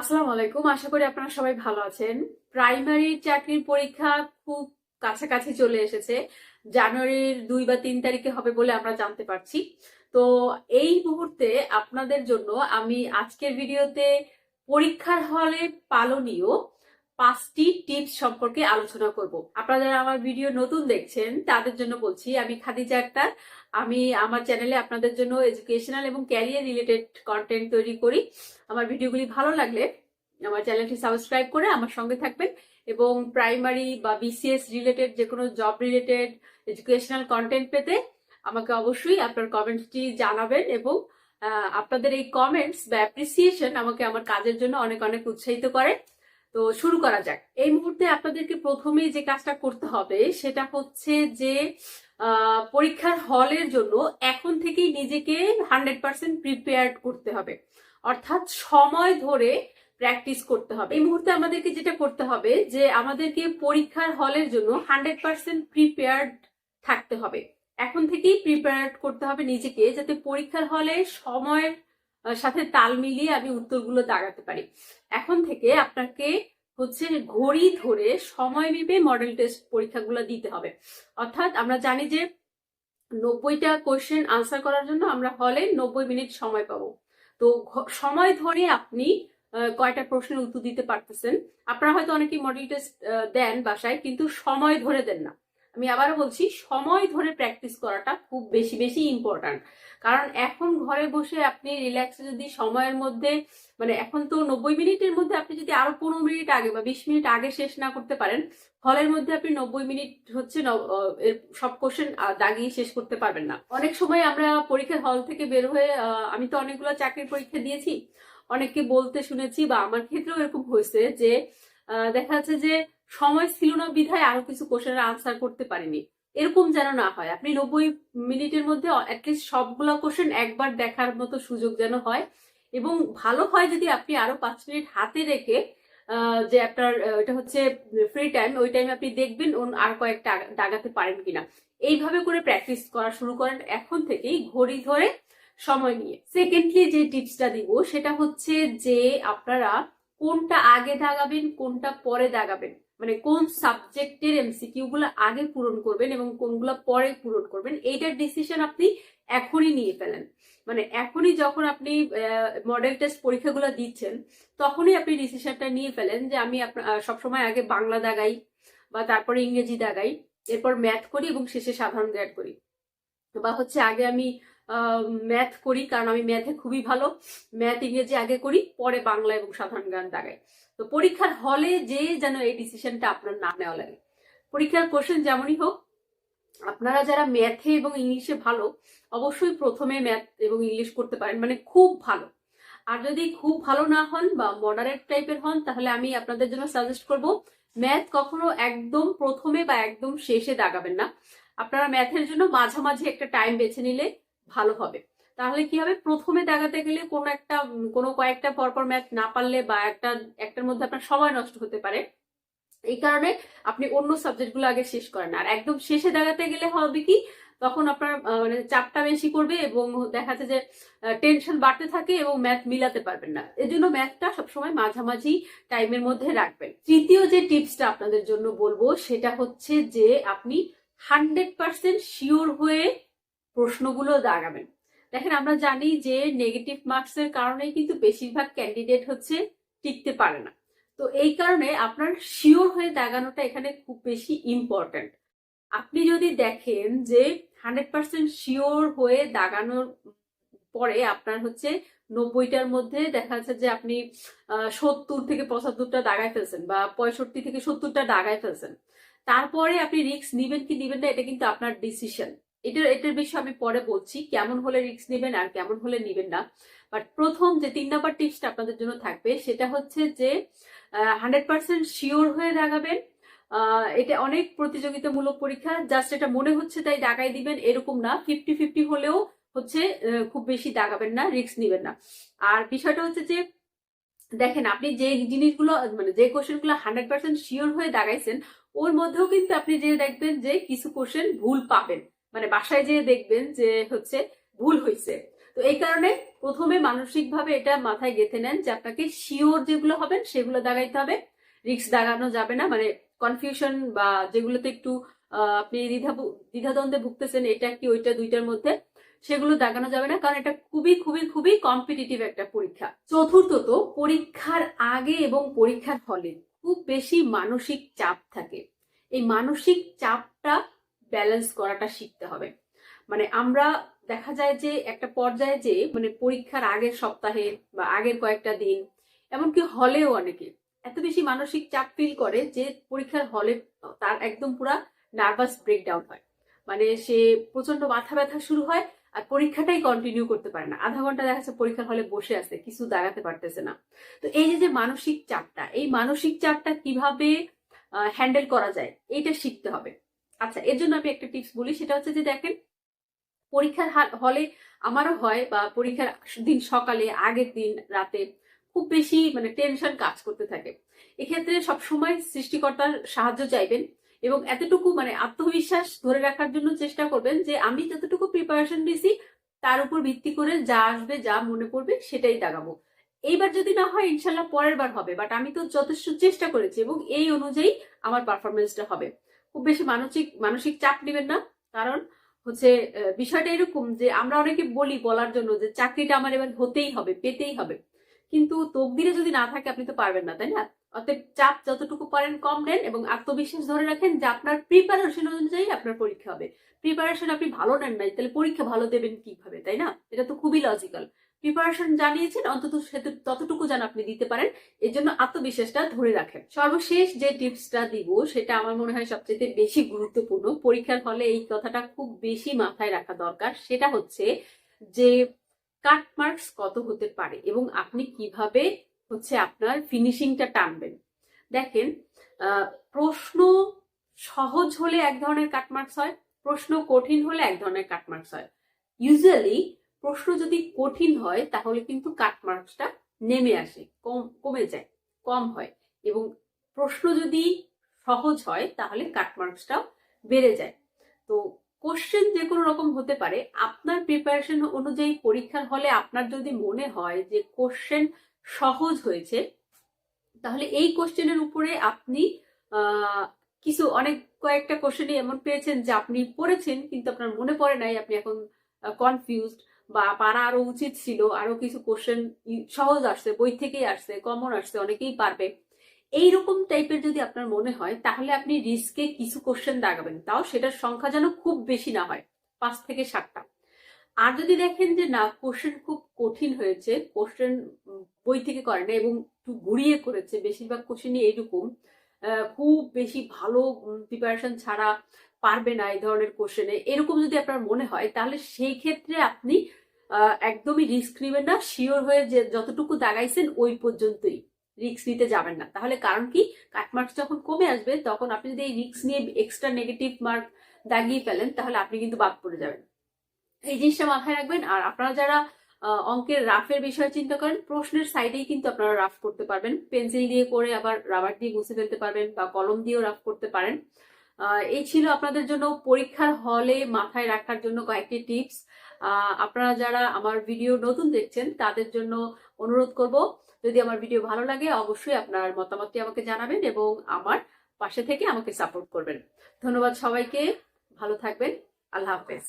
আসসালামু আলাইকুম। আশা করি আপনারা সবাই ভালো আছেন। প্রাইমারি চাকরির পরীক্ষা খুব কাছাকাছি চলে এসেছে। জানুয়ারির দুই বা তিন তারিখে হবে বলে আমরা জানতে পারছি। তো এই মুহূর্তে আপনাদের জন্য আমি আজকের ভিডিওতে পরীক্ষার হলে পালনীয় পাঁচটি টিপস সম্পর্কে আলোচনা করব। আপনারা যারা আমার ভিডিও নতুন দেখছেন, তাদের জন্য বলছি, আমি খাদিজা আক্তার। আমি আমার চ্যানেলে আপনাদের জন্য এডুকেশনাল এবং ক্যারিয়ার রিলেটেড কন্টেন্ট তৈরি করি। আমার ভিডিওগুলি ভালো লাগলে আমার চ্যানেলটি সাবস্ক্রাইব করে আমার সঙ্গে থাকবেন এবং প্রাইমারি বা বিসিএস রিলেটেড যে কোনো জব রিলেটেড এডুকেশনাল কন্টেন্ট পেতে আমাকে অবশ্যই আপনার কমেন্টসটি জানাবেন এবং আপনাদের এই কমেন্টস বা অ্যাপ্রিসিয়েশন আমাকে আমার কাজের জন্য অনেক অনেক উৎসাহিত করে। তো শুরু করা যাক। এই মুহূর্তে আপনাদেরকে প্রথমেই যে কাজটা করতে হবে, সেটা হচ্ছে যে পরীক্ষার হলের জন্য এখন থেকেই নিজেকে হান্ড্রেড পার্সেন্ট প্রিপেয়ার্ড করতে হবে। অর্থাৎ সময় ধরে প্র্যাকটিস করতে হবে। এই মুহূর্তে আমাদেরকে যেটা করতে হবে যে, আমাদেরকে পরীক্ষার হলের জন্য হান্ড্রেড পার্সেন্ট প্রিপেয়ার্ড থাকতে হবে। এখন থেকেই প্রিপেয়ার্ড করতে হবে নিজেকে, যাতে পরীক্ষার হলে সময়ের সাথে তাল মিলিয়ে আমি উত্তরগুলো দাগাতে পারি। এখন থেকে আপনাকে হচ্ছে ঘড়ি ধরে সময় মেপে মডেল টেস্ট পরীক্ষাগুলো দিতে হবে। অর্থাৎ আমরা জানি যে নব্বইটা কোয়েশ্চেন আনসার করার জন্য আমরা হলে নব্বই মিনিট সময় পাবো। তো সময় ধরে আপনি কয়টা প্রশ্নের উত্তর দিতে পারতেছেন? আপনারা হয়তো অনেকেই মডেল টেস্ট দেন বাসায়, কিন্তু সময় ধরে দেন না। আমি আবারও বলছি, সময় ধরে প্র্যাকটিস করাটা খুব বেশি বেশি ইম্পর্ট্যান্ট কারণ এখন ঘরে বসে আপনি রিল্যাক্সে যদি সময়ের মধ্যে মানে এখন তো নব্বই মিনিটের মধ্যে আপনি যদি আরও পনেরো মিনিট আগে বা বিশ মিনিট আগে শেষ না করতে পারেন হলের মধ্যে আপনি নব্বই মিনিট হচ্ছে সব কোশ্চেন দাগিয়ে শেষ করতে পারবেন না। অনেক সময় আমরা পরীক্ষার হল থেকে বের হয়ে আমি তো অনেকগুলো চাকরির পরীক্ষা দিয়েছি, অনেককে বলতে শুনেছি বা আমার ক্ষেত্রেও এরকম হয়েছে যে দেখা যাচ্ছে যে সময় ছিল না, বিধায় আরও কিছু কোশ্চেনের আনসার করতে পারিনি। এরকম যেন না হয়। আপনি নব্বই মিনিটের মধ্যে অ্যাটলিস্ট সবগুলো কোশ্চেন একবার দেখার মতো সুযোগ যেন হয়। এবং ভালো হয় যদি আপনি আরও পাঁচ মিনিট হাতে রেখে যে আপনার এটা হচ্ছে ফ্রি টাইম ওই টাইমে আপনি দেখবেন আর কয়েকটা দাগাতে পারেন কিনা। এইভাবে করে প্র্যাকটিস করা শুরু করেন এখন থেকেই ঘড়ি ধরে সময় নিয়ে। সেকেন্ডলি যে টিপসটা দিব, সেটা হচ্ছে যে আপনারা কোনটা আগে দাগাবেন, কোনটা পরে দাগাবেন? মানে কোন সাবজেক্টের এমসিকিউ গুলো আগে পূরণ করবেন এবং কোনগুলো পরে পূরণ করবেন, এইটার ডিসিশন আপনি এখনই নিয়ে ফেলেন। মানে এখনই যখন আপনি মডেল টেস্ট পরীক্ষাগুলো দিচ্ছেন, তখনই আপনি ডিসিশনটা নিয়ে ফেলেন যে আমি সবসময় আগে বাংলা দাগাই বা তারপরে ইংরেজি দাগাই, এরপর ম্যাথ করি এবং শেষে সাধারণ জ্ঞান করি। বা হচ্ছে আগে আমি ম্যাথ করি, কারণ আমি ম্যাথে খুবই ভালো। ম্যাথ ইংরেজি আগে করি, পরে বাংলা এবং সাধারণ গান দাগাই তো পরীক্ষার হলে যে যেন এই ডিসিশনটা আপনার না নেওয়া লাগে। পরীক্ষার কোশ্চেন যেমনই হোক, আপনারা যারা ম্যাথে এবং ইংলিশে ভালো, অবশ্যই প্রথমে ম্যাথ এবং ইংলিশ করতে পারেন। মানে খুব ভালো। আর যদি খুব ভালো না হন বা মডারেট টাইপের হন, তাহলে আমি আপনাদের জন্য সাজেস্ট করব ম্যাথ কখনো একদম প্রথমে বা একদম শেষে দাগাবেন না। আপনারা ম্যাথের জন্য মাঝামাঝি একটা টাইম বেছে নিলে ভালো হবে। তাহলে কি হবে? প্রথমে দেখাতে গেলে কোনো একটা, কোনো কয়েকটা পরপর ম্যাথ না পারলে বা একটা, একটার মধ্যে আপনার সময় নষ্ট হতে পারে। এই কারণে আপনি অন্য সাবজেক্টগুলো আগে শেষ করেন। আর একদম শেষে দেখাতে গেলে হবে কি? তখন আপনার মানে চাপটা বেশি করবে এবং দেখা যাচ্ছে যে টেনশন বাড়তে থাকে এবং ম্যাথ মিলাতে পারবেন না। এর জন্য ম্যাথটা সবসময় মাঝামাঝি টাইমের মধ্যে রাখবেন। তৃতীয় যে টিপসটা আপনাদের জন্য বলব, সেটা হচ্ছে যে আপনি হান্ড্রেড পার্সেন্ট শিওর হয়ে প্রশ্নগুলো দাগাবেন দেখেন, আমরা জানি যে নেগেটিভ মার্কসের কারণে কিন্তু বেশিরভাগ ক্যান্ডিডেট হচ্ছে টিকতে পারে না। তো এই কারণে আপনার শিওর হয়ে দাগানোটা এখানে খুব বেশি ইম্পর্ট্যান্ট আপনি যদি দেখেন যে হান্ড্রেড পার্সেন্ট শিওর হয়ে দাগানোর পরে আপনার হচ্ছে নব্বইটার মধ্যে দেখা যাচ্ছে যে আপনি সত্তর থেকে পঁচাত্তরটা দাগায় ফেলছেন বা পঁয়ষট্টি থেকে সত্তরটা দাগায় ফেলছেন। তারপরে আপনি রিস্ক নিবেন কি নিবেন না, এটা কিন্তু আপনার ডিসিশন এটার এটার বিষয়ে আমি পরে বলছি, কেমন হলে রিস্ক নেবেন আর কেমন হলে নিবেন না। বাট প্রথম যে তিন নাম্বার টিপসটা আপনাদের জন্য থাকবে, সেটা হচ্ছে যে হান্ড্রেড পার্সেন্ট শিওর হয়ে দাগাবেন এটা অনেক প্রতিযোগিতামূলক পরীক্ষা জাস্ট এটা মনে হচ্ছে তাই দাগাই দিবেন, এরকম না। ফিফটি ফিফটি হলেও হচ্ছে খুব বেশি দাগাবেন না রিস্ক নিবেন না। আর বিষয়টা হচ্ছে যে, দেখেন আপনি যে জিনিসগুলো মানে যে কোশ্চেনগুলো হান্ড্রেড পার্সেন্ট শিওর হয়ে দাগাইছেন, ওর মধ্যেও কিন্তু আপনি যে দেখবেন যে কিছু কোশ্চেন ভুল পাবেন। মানে বাসায় যেয়ে দেখবেন যে হচ্ছে ভুল হয়েছে তো এই কারণে প্রথমে মানসিকভাবে এটা মাথায় গেঁথে নেন যে আপনাকে শিওর যেগুলো হবেন সেগুলো দাগাইতে হবে। রিক্স দাগানো যাবে না মানে কনফিউশন বা যেগুলোতে একটু আপনি দ্বিধা দ্বিধাদ্বন্দ্বে ভুগতেছেন এটা কি, ওইটা দুইটার মধ্যে, সেগুলো দাগানো যাবে না। কারণ এটা খুবই খুবই খুবই কম্পিটিটিভ একটা পরীক্ষা। চতুর্থত, পরীক্ষার আগে এবং পরীক্ষার ফলে খুব বেশি মানসিক চাপ থাকে। এই মানসিক চাপটা ব্যালেন্স করাটা শিখতে হবে। মানে আমরা দেখা যায় যে একটা পর্যায়ে যে মানে পরীক্ষার আগের সপ্তাহে বা আগের কয়েকটা দিন, এমনকি হলেও অনেকে, এত বেশি মানসিক চাপ ফিল করে যে পরীক্ষার হলে তার একদম পুরা নার্ভাস ব্রেকডাউন হয়। মানে সে প্রচণ্ড মাথা ব্যথা শুরু হয় আর পরীক্ষাটাই কন্টিনিউ করতে পারে না। আধা ঘণ্টা দেখা যাচ্ছে পরীক্ষার হলে বসে আছে, কিছু দাঁড়াতে পারতেছে না। তো এই যে যে মানসিক চাপটা, এই মানসিক চাপটা কীভাবে হ্যান্ডেল করা যায়, এইটা শিখতে হবে। আচ্ছা এর জন্য আমি একটা টিপস বলি, সেটা হচ্ছে যে দেখেন, পরীক্ষার হলে আমারও হয় বা পরীক্ষার দিন সকালে, আগের দিন রাতে খুব বেশি মানে টেনশন কাজ করতে থাকে। এক্ষেত্রে সবসময় সৃষ্টিকর্তার সাহায্য চাইবেন এবং এতটুকু মানে আত্মবিশ্বাস ধরে রাখার জন্য চেষ্টা করবেন যে আমি যতটুকু প্রিপারেশন দিয়েছি তার উপর ভিত্তি করে যা আসবে, যা মনে পড়বে, সেটাই দাগাবো এইবার যদি না হয়, ইনশাল্লাহ পরের বার হবে বাট আমি তো যথেষ্ট চেষ্টা করেছি এবং এই অনুযায়ী আমার পারফরমেন্সটা হবে। খুব বেশি মানসিক মানসিক চাপ নেবেন না। কারণ হচ্ছে বিষয়টা এরকম যে আমরা অনেকে বলি বলার জন্য যে চাকরিটা আমার এবার হতেই হবে, পেতেই হবে। কিন্তু তকদিরে যদি না থাকে আপনি তো পারবেন না, তাই না? অতএব চাপ যতটুকু পারেন কম নেন এবং আত্মবিশ্বাস ধরে রাখেন যে আপনার প্রিপারেশন অনুযায়ী আপনার পরীক্ষা হবে। প্রিপারেশন আপনি ভালো নেন নাই, তাহলে পরীক্ষা ভালো দেবেন কীভাবে, তাই না? এটা তো খুবই লজিক্যাল প্রিপারেশন জানিয়েছেন, অন্তত সেতু- ততটুকু যেন আপনি দিতে পারেন। এর জন্য আত্মবিশ্বাসটা ধরে রাখেন। সর্বশেষ যে টিপসটা দিব, সেটা আমার মনে হয় সবচেয়ে বেশি গুরুত্বপূর্ণ। পরীক্ষার ফলে এই কথাটা খুব বেশি মাথায় রাখা দরকার। সেটা হচ্ছে যে কাট মার্কস কত হতে পারে এবং আপনি কীভাবে হচ্ছে আপনার ফিনিশিংটা টানবেন। দেখেন প্রশ্ন সহজ হলে এক ধরনের কাট মার্কস হয়, প্রশ্ন কঠিন হলে এক ধরনের কাট মার্কস হয়। ইউজুয়ালি প্রশ্ন যদি কঠিন হয়, তাহলে কিন্তু কাট মার্কসটা নেমে আসে, কম, কমে যায়, কম হয়। এবং প্রশ্ন যদি সহজ হয়, তাহলে কাট মার্কসটাও বেড়ে যায়। তো কোশ্চেন যে কোনো রকম হতে পারে, আপনার প্রিপারেশন অনুযায়ী পরীক্ষার হলে আপনার যদি মনে হয় যে কোশ্চেন সহজ হয়েছে, তাহলে এই কোশ্চেনের উপরে আপনি কিছু অনেক কয়েকটা কোশ্চেনই এমন পেয়েছেন যে আপনি পড়েছেন, কিন্তু আপনার মনে পড়ে নাই, আপনি এখন কনফিউজড বা পারা আরও উচিত ছিল, আরও কিছু কোশ্চেন সহজ আসছে, বই থেকেই আসছে কমন আসছে, অনেকেই পারবে। এইরকম টাইপের যদি আপনার মনে হয়, তাহলে আপনি রিস্কে কিছু কোশ্চেন দাগাবেন, তাও সেটার সংখ্যা যেন খুব বেশি না হয়, পাঁচ থেকে সাতটা। আর যদি দেখেন যে না কোশ্চেন খুব কঠিন হয়েছে কোশ্চেন বই থেকে করে না এবং একটু ঘুরিয়ে করেছে, বেশিরভাগ কোশ্চেনই এইরকম খুব বেশি ভালো প্রিপারেশন ছাড়া পারবে না এই ধরনের কোশ্চেনে এরকম যদি আপনার মনে হয়, তাহলে সেই ক্ষেত্রে আপনি একদমই রিস্ক নেবেন না। শিওর হয়ে যে যতটুকু দাগাইছেন ওই পর্যন্তই রিস্ক নিতে যাবেন না। তাহলে কারণ কি? কাট মার্কস যখন কমে আসবে, তখন আপনি যদি এই রিস্ক নিয়ে এক্সট্রা নেগেটিভ মার্ক দাগিয়ে ফেলেন, তাহলে আপনি কিন্তু বাদ পড়ে যাবেন। এই জিনিসটা মাথায় রাখবেন। আর আপনারা যারা অঙ্কের রাফের বিষয়ে চিন্তা করেন, প্রশ্নের সাইডেই কিন্তু আপনারা রাফ করতে পারবেন। পেন্সিল দিয়ে করে আবার রাবার দিয়ে মুছে ফেলতে পারবেন বা কলম দিয়েও রাফ করতে পারেন। এই ছিল আপনাদের জন্য পরীক্ষার হলে মাথায় রাখার জন্য কয়েকটি টিপস। আপনারা যারা আমার ভিডিও নতুন দেখছেন, তাদের জন্য অনুরোধ করব, যদি আমার ভিডিও ভালো লাগে, অবশ্যই আপনার মতামতটি আমাকে জানাবেন এবং আমার পাশে থেকে আমাকে সাপোর্ট করবেন। ধন্যবাদ সবাইকে, ভালো থাকবেন, আল্লাহ হাফেজ।